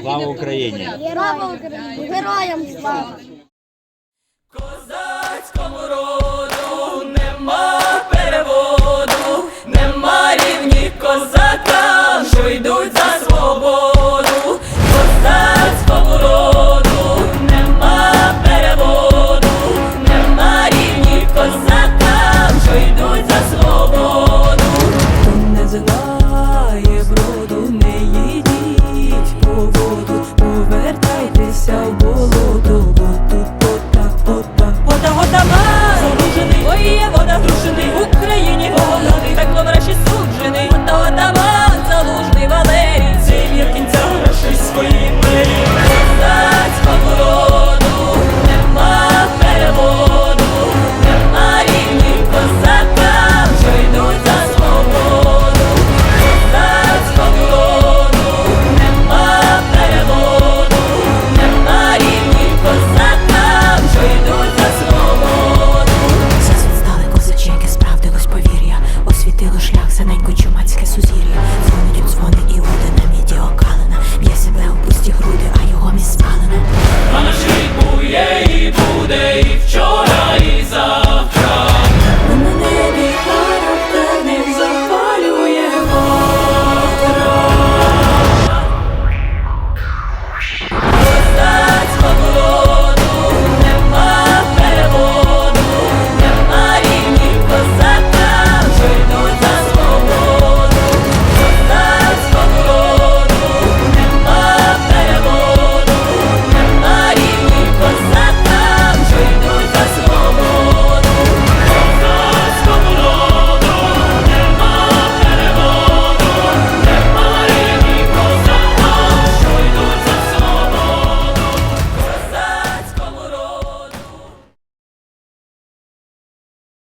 Слава Україні! Слава Україні! Героям слава!